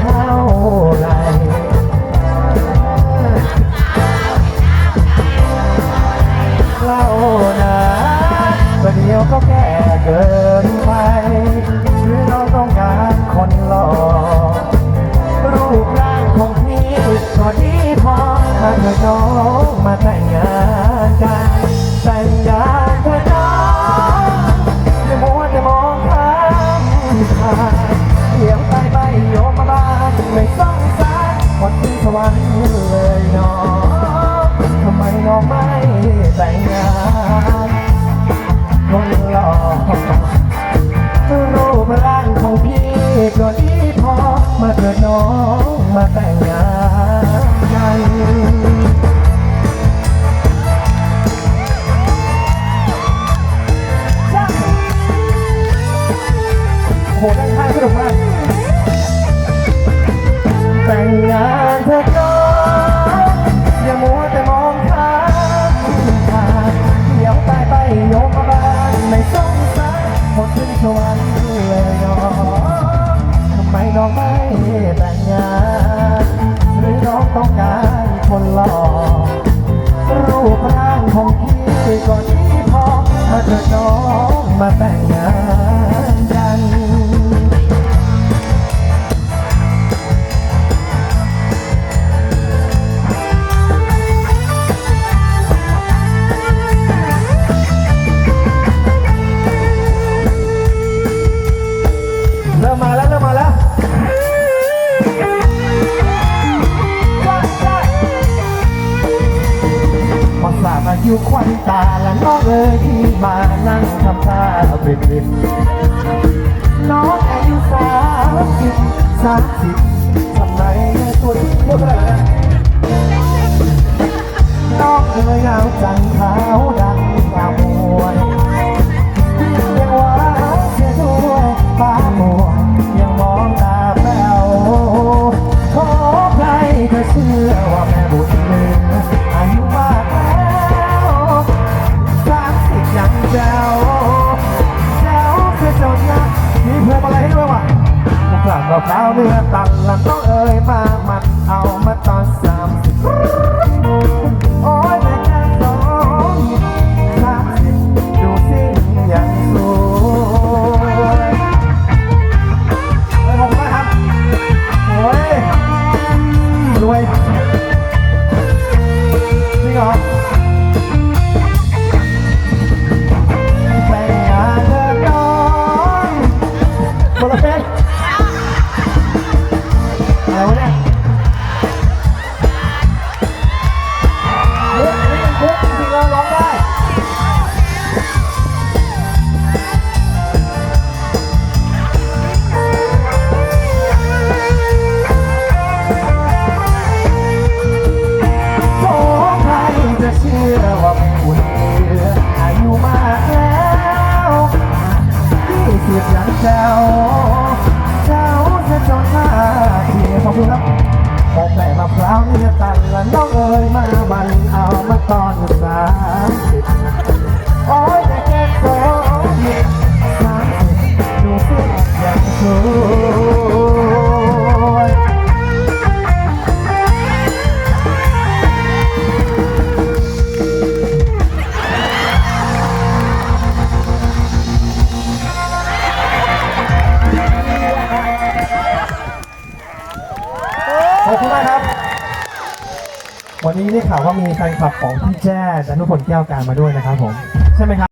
เท่าไรเล่านะประเดียวก็แก่เกินไป เธอน้องมาแต่งงานกันแต่งงานเธอน้องจะมัวจะมองข้ามผ่านเดี๋ยวไปไปโยมมาบ้านไม่ต้องสายหมดที่สวรรค์เลยน้องทำไมน้องไม่แต่งงานคนหล่อรูปร่างของพี่ก็ดีพอมาเถิดน้องมาแต่งงาน พี่ มาอยู่ควันตาและน้องเอ๋ยที่มานั่งทำท่าบิดบิดน้องอายุสามสิบสามสิบทำไมตัวนี้พูด มุกนี่งเราร้องได้ขอใครจะเชื่อว่าเป็นบุญเหลือายุมากแล้วยี่สิบยังเจ้าะพร้าวเนี่ยตันละน้องเอ๋ยมาบันเอามาตอนสามสิบโอ้ยแต่แค่สอ อบคุณมากครับ วันนี้ได้ข่าวว่ามีแฟนคลับของพี่แจ้จันทุพลแก้วการมาด้วยนะครับผม ใช่ไหมครับ